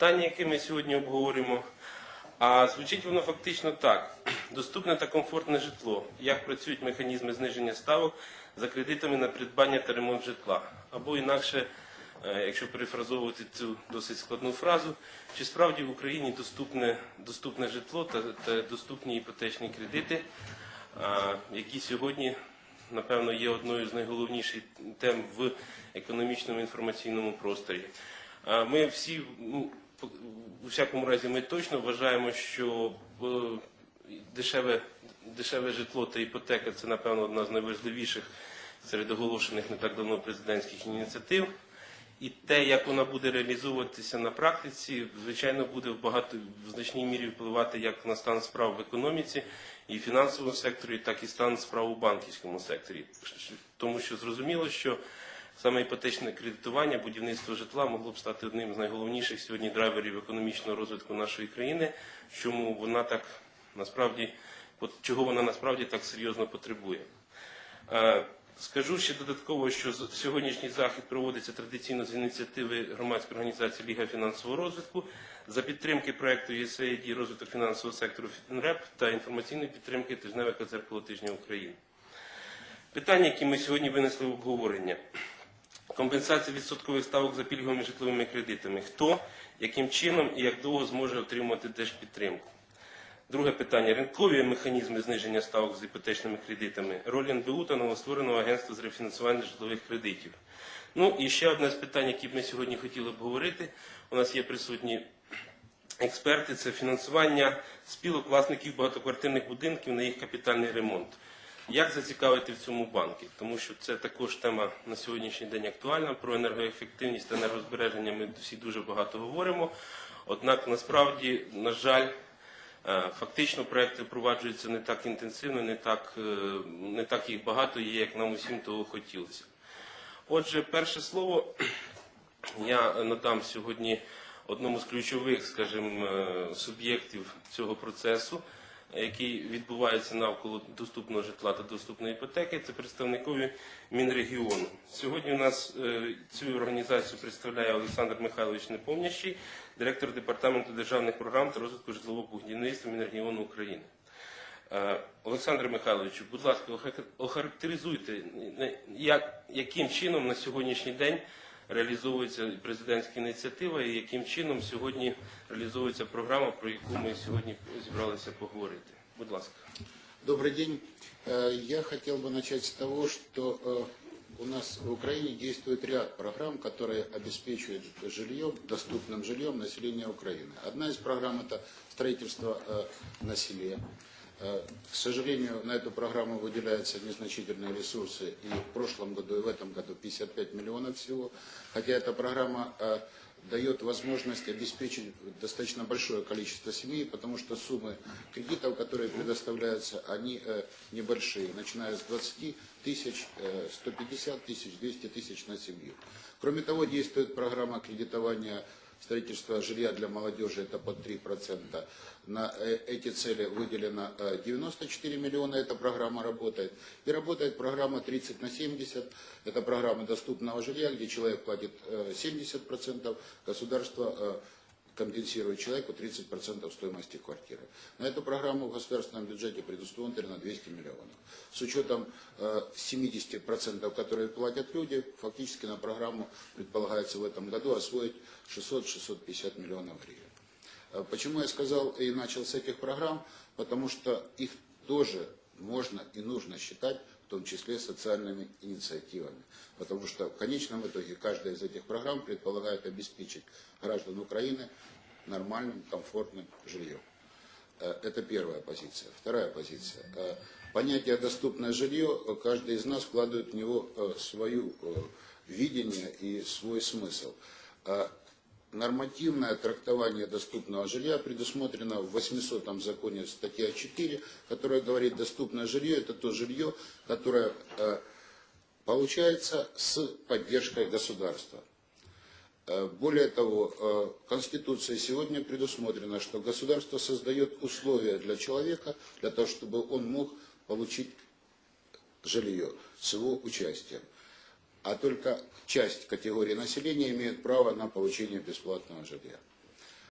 питання, яке ми сьогодні обговорюємо. А звучить воно фактично так: доступне та комфортне житло. Як працюють механізми зниження ставок за кредитами на придбання та ремонт житла? Або інакше, е, якщо перефразовувати цю досить складну фразу, чи справді в Україні доступне, доступне житло та, та доступні іпотечні кредити, які сьогодні, напевно, є одною з найголовніших тем в економічному інформаційному просторі. Ми всі, у всякому разі, ми точно вважаємо, що е, дешеве, дешеве житло та іпотека це, напевно, одна з найважливіших серед оголошених не так давно президентських ініціатив. І те, як вона буде реалізовуватися на практиці, звичайно, буде в багато в значній мірі впливати як на стан справ в економіці і фінансовому секторі, так і стан справ у банківському секторі. Тому що зрозуміло, що саме іпотечне кредитування, будівництво житла могло б стати одним з найголовніших сьогодні драйверів економічного розвитку нашої країни, чому вона так насправді, чого вона насправді так серйозно потребує. Е, Скажу ще додатково, що сьогоднішній захід проводиться традиційно з ініціативи громадської організації Ліга фінансового розвитку за підтримки проекту USAID розвиток фінансового сектору ФІНРЕП та інформаційної підтримки тижневика «Дзеркало тижня України. Питання, які ми сьогодні винесли в обговорення. Компенсація відсоткових ставок за пільговими житловими кредитами. Хто, яким чином і як довго зможе отримувати держпідтримку? Друге питання. Ринкові механізми зниження ставок з іпотечними кредитами. Роль НБУ та новоствореного агентства з рефінансування житлових кредитів. Ну і ще одне з питань, які б ми сьогодні хотіли обговорити. У нас є присутні експерти. Це фінансування спілок власників багатоквартирних будинків на їх капітальний ремонт. Як зацікавити в цьому банки? Тому що це також тема на сьогоднішній день актуальна. Про енергоефективність та енергозбереження ми всі дуже багато говоримо. Однак насправді, на жаль, Е, Фактично проекти впроваджуються не так інтенсивно, не так, е, не так їх багато є, як нам усім того хотілося. Отже, перше слово я надам сьогодні одному з ключових, скажімо, е, суб'єктів цього процесу, який відбувається навколо доступного житла та доступної іпотеки. Це представникові Мінрегіону. Сьогодні у нас е, цю організацію представляє Олександр Михайлович Непомнящий, директор департаменту державних програм та розвитку житлового будівництва Мінрегіону України. Е, Олександр Михайловичу, будь ласка, охар- охарактеризуйте, як, яким чином на сьогоднішній день реалізовується президентська ініціатива і яким чином сьогодні реалізовується програма, про яку ми сьогодні зібралися поговорити. Будь ласка. Добрый день. Э, Я хотел бы начать с того, что э, у нас в Украине действует ряд программ, которые обеспечивают жильем, доступным жильем населения Украины. Одна из программ – это строительство э, на селе. Э, К сожалению, на эту программу выделяются незначительные ресурсы, и в прошлом году, и в этом году 55 миллионов всего, хотя эта программа э, дает возможность обеспечить достаточно большое количество семей, потому что суммы кредитов, которые предоставляются, они э, небольшие, начиная с 20 тысяч, э, 150 тысяч, 200 тысяч на семью. Кроме того, действует программа кредитования строительства жилья для молодежи, это под 3%. На э, эти цели выделено э, 94 миллиона, эта программа работает. И работает программа 30 на 70, это программа доступного жилья, где человек платит э, 70%, государство э, компенсирует человеку 30% стоимости квартиры. На эту программу в государственном бюджете предусмотрено 200 миллионов. С учетом э, 70%, которые платят люди, фактически на программу предполагается в этом году освоить 600-650 миллионов гривен. Э, Почему я сказал и начал с этих программ? Потому что их тоже можно и нужно считать в том числе социальными инициативами. Потому что в конечном итоге каждая из этих программ предполагает обеспечить граждан Украины нормальным, комфортным жильем. Э, Это первая позиция. Вторая позиция. Э, Понятие доступное жилье, каждый из нас вкладывает в него э, свою видение и свой смысл. Нормативное трактование доступного жилья предусмотрено в 800 законе статья 4, которая говорит, доступное жилье это то жилье, которое э, получается с поддержкой государства. Э, Более того, э, Конституцией сегодня предусмотрено, что государство создает условия для человека, для того, чтобы он мог получить жилье с его участием. А только часть категории населения имеет право на получение бесплатного жилья.